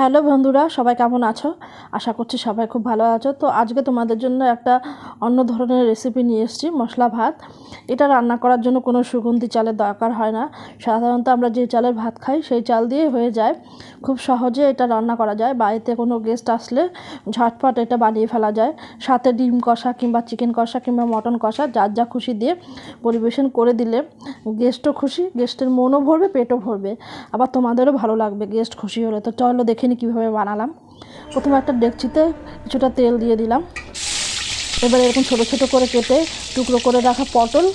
Hello বন্ধুরা, সবাই কেমন আছো? আশা করছি সবাই খুব ভালো আছো। তো আজকে তোমাদের জন্য একটা অন্য ধরনের রেসিপি নিয়ে এসেছি, মশলা ভাত। এটা রান্না করার জন্য কোনো সুগন্ধি চালের দরকার হয় না। সাধারণত আমরা যে চালের ভাত খাই, সেই চাল দিয়ে হয়ে যায়। খুব সহজে এটা রান্না করা যায়। বাড়িতে কোনো গেস্ট আসলে ঝটপট এটা বানিয়ে ফেলা যায়। সাথে ডিম কষা কিংবা চিকেন কষা কিংবা মটন কষা, যার যা খুশি দিয়ে পরিবেশন করে দিলে গেস্টও খুশি গেস্টের মনও ভরবে, পেটও ভরবে। আবার তোমাদেরও ভালো লাগবে গেস্ট খুশি হলে। তো চলো দেখে নি কীভাবে বানালাম? প্রথমে একটা ডেকচিতে কিছুটা তেল দিয়ে দিলাম। এবার এরকম ছোটো ছোটো করে কেটে টুকরো করে রাখা পটল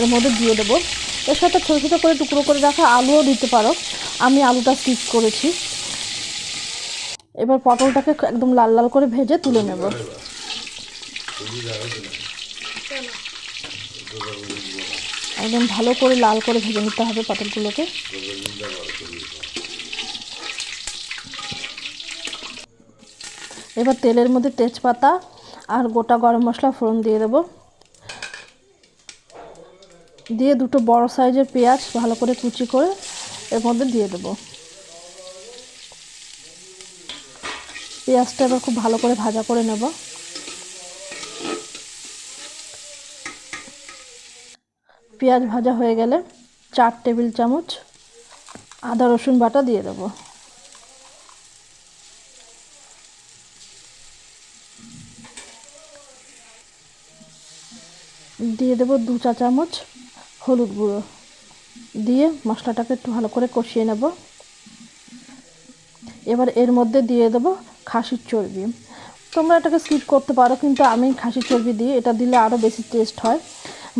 এর মধ্যে দিয়ে দেবো। এর সাথে ছোটো ছোটো করে টুকরো করে রাখা আলুও দিতে পারো। আমি আলুটা স্কিপ করেছি। এবার পটলটাকে একদম লাল লাল করে ভেজে তুলে নেব। একদম ভালো করে লাল করে ভেজে নিতে হবে পটলগুলোকে। এবার তেলের মধ্যে তেজপাতা আর গোটা গরম মশলা ফোড়ন দিয়ে দেবো। দিয়ে দুটো বড় সাইজের পেঁয়াজ ভালো করে কুচি করে এর মধ্যে দিয়ে দেবো। পেঁয়াজটা এবার খুব ভালো করে ভাজা করে নেব। পেঁয়াজ ভাজা হয়ে গেলে চার টেবিল চামচ আদা রসুন বাটা দিয়ে দেবো। দিয়ে দেবো দু চা চামচ হলুদ গুঁড়ো। দিয়ে মশলাটাকে একটু ভালো করে কষিয়ে নেব। এবার এর মধ্যে দিয়ে দেবো খাসির চর্বি। তোমরা এটাকে স্কিপ করতে পারো, কিন্তু আমি খাসির চর্বি দিই, এটা দিলে আরও বেশি টেস্ট হয়।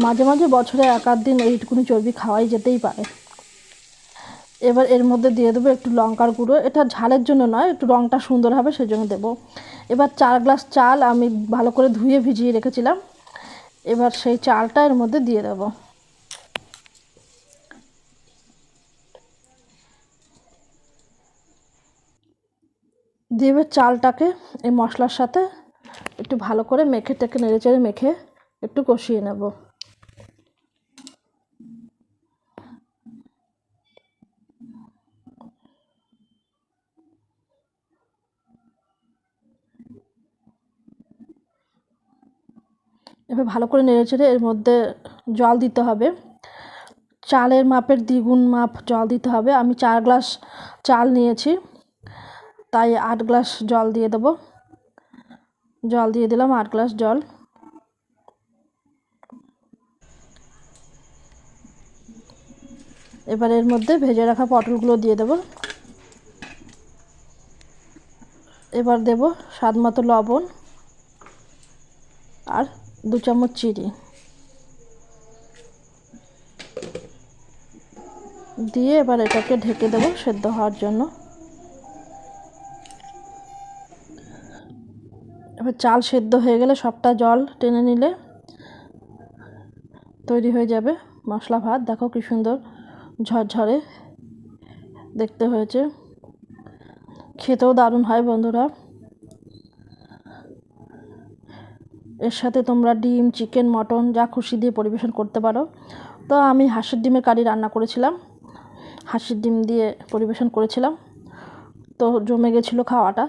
মাঝে মাঝে বছরে এক আধ দিন এইটুকুনি চর্বি খাওয়াই যেতেই পারে। এবার এর মধ্যে দিয়ে দেবো একটু লঙ্কার গুঁড়ো। এটা ঝালের জন্য নয়, একটু রঙটা সুন্দর হবে সেজন্য দেবো। এবার চার গ্লাস চাল আমি ভালো করে ধুয়ে ভিজিয়ে রেখেছিলাম। এবার সেই চালটা এর মধ্যে দিয়ে দেব। দিয়ে এবার চালটাকে এই মশলার সাথে একটু ভালো করে মেখে টেকে নেড়ে চেড়ে মেখে একটু কষিয়ে নেব। এবার ভালো করে নেড়ে চেড়ে এর মধ্যে জল দিতে হবে। চালের মাপের দ্বিগুণ মাপ জল দিতে হবে। আমি চার গ্লাস চাল নিয়েছি, তাই আট গ্লাস জল দিয়ে দেবো। জল দিয়ে দিলাম আট গ্লাস জল। এবার এর মধ্যে ভেজে রাখা পটলগুলো দিয়ে দেবো। এবার দেব স্বাদ মতো লবণ আর দু চামচ চিনি দিয়ে এবার এটাকে ঢেকে দেবো সেদ্ধ হওয়ার জন্য। এবার চাল সেদ্ধ হয়ে গেলে সবটা জল টেনে নিলে তৈরি হয়ে যাবে মশলা ভাত। দেখো কি সুন্দর ঝরঝরে দেখতে হয়েছে। খেতেও দারুণ হয় বন্ধুরা। এর সাথে তোমরা ডিম, চিকেন, মটন যা খুশি দিয়ে পরিবেশন করতে পারো। তো আমি হাঁসের ডিমের কারি রান্না করেছিলাম। হাঁসের ডিম দিয়ে পরিবেশন করেছিলাম। তো জমে গেছিল খাওয়াটা।